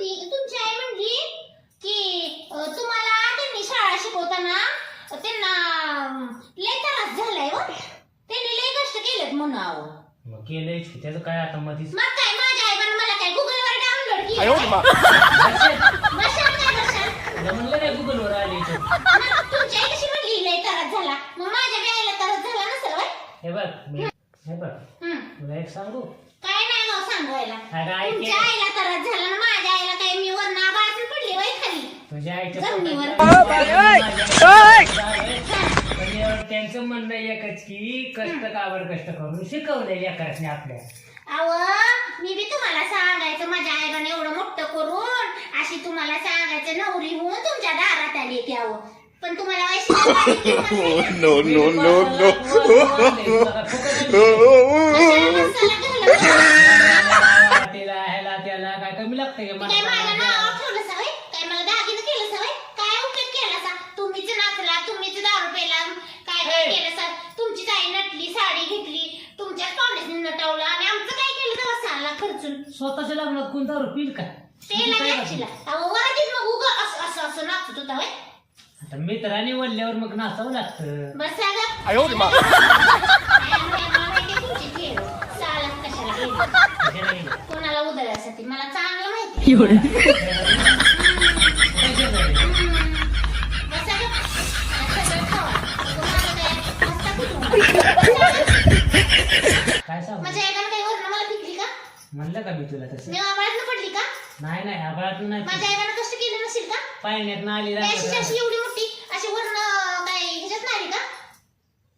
तुमची आई म्हणली की तुम्हाला त्यांनी शाळा शिकवताना त्यांना लय त्रास झालाय हो. त्यांनी लय कष्ट केलेत म्हणून आहो त्याचं काय आता मग काय माझ्या मला काय गुगल वर डाउनलोड आले तुमची आई कशी म्हणली लय त्रास झाला. मग माझ्या बी त्रास झाला नसेल हे बघ हे बघ तुला एक सांगू? काय? सांगायला. अगं आई तुमच्या के- आईला त्रास झाला ना माझ्या आईला काय मी वरनं आबाळातून पडली वय खाली. तुझ्या आईच्या जमिनीवर. म्हणजे त्यांचं म्हणणं एकच की कष्ट कावर कष्ट करून शिकवलंय एकाच आपल्या. अव मी बी तुम्हाला सांगायचं माझ्या आईला एवढं मोठं करून अशी तुम्हाला सांगायचं नवरी होऊन तुमच्या दारात आली की अहो. पण तुम्हाला वैशी No no no no! त्याला ह्याला त्याला काय कमी लागतंय का काय माझ्या नावावर मला? ठेवलं सवय काय मला दागिनं केलं सवय काय उपयोग केला सा तुम्हीच नाचला तुम्हीच दारू पेला काय काय ए. केलं सा तुमचीच आई नटली साडी घेतली तुमच्याच पाहुण्याने नटवलं आणि आमचं काय केलं तेव्हा साला खर्चून स्वतःच्या लग्नात कोण दारू पिल का पेला काय नाचीला अहो वरातीत मग उगा असं असं असं नाचत होता होय आता मित्राने वळल्यावर मग नाचावं लागतं बस अगं 哎呦我的妈！ कशाला गेलं? कोणाला उधळण्यासाठी मला चांगलं म्हणलं का मी तुला तसं मी पडली का नाही नाही आबाळातून नाही माझ्या एकानं कष्ट केलं नसेल का आली अशी अशी रात्र एवढी मोठी अशी वरनं काय ह्याच्यात नाही आली का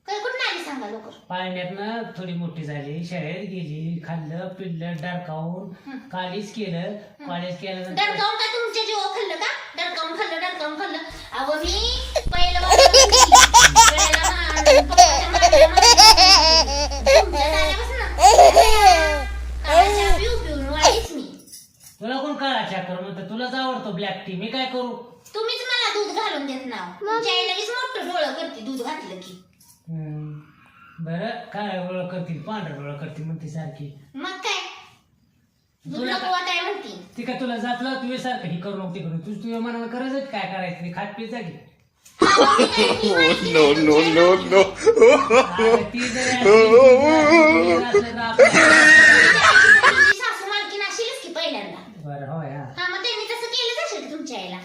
काय कुठं आली सांगा लवकर. पाण्यातनं थोडी मोठी झाली. शाळेत गेली खाल्लं पिल्लं डरकावून काळीच केलं. कॉलेज केल्यानंतर डरकावून का तुमच्या जीव खाल्लं का? डरकावून खाल्लं डरकावून खाल्लं. अहो मी पहिलं ना, पिऊ पिऊन वाढलीच मी. तुला कोण काळा चाकर म्हणतो? तुलाच आवडतो ब्लॅक टी मी काय करू? तुम्हीच मला दूध घालून देत ना तुमच्या आई लगेच मोठं डोळं करते दूध घातलं की. हम्म. बरं काय गोळ करतील? पांढरं गोळ करतील म्हणते सारखी. मग काय? दूध तुला वाटाय म्हणते. ती काय तुला जातलं तुझ्या सारखं? ही करू नको ती करू तुझ तुझ्या मनाला करायचं काय करायचं? ते खात पीत जागी No no no no! आता ती जरी असली, ती असलं तर आपलं- तुमची सासू मालकीन असेलच की पहिल्यांदा. बरं होय हा. हा मग त्यांनी तसं केलंच असेल की तुमच्या आईला.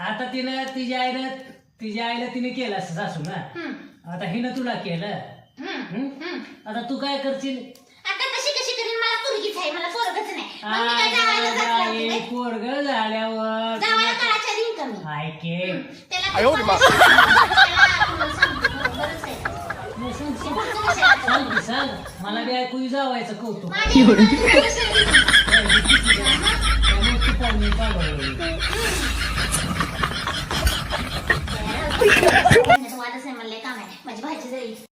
आता तिनं तिच्या आईला तिच्या आईला तिने केलं असं सासू ना हम्म, आता हिनं तुला केलं? आता तू काय करशील? आता कशी कशी करीन? मला पोरगीच आहे मला पोरगच नाही. मग मी काय जावायला जात लावते काय? पोरग झाल्यावर जावायला काळाच्या कमी ऐके. त्याला सांग, की, सांग. मला बी ऐकू जावायचं कौतुक? त्यामुळे तू पाहुणे माझी भाजी जाईल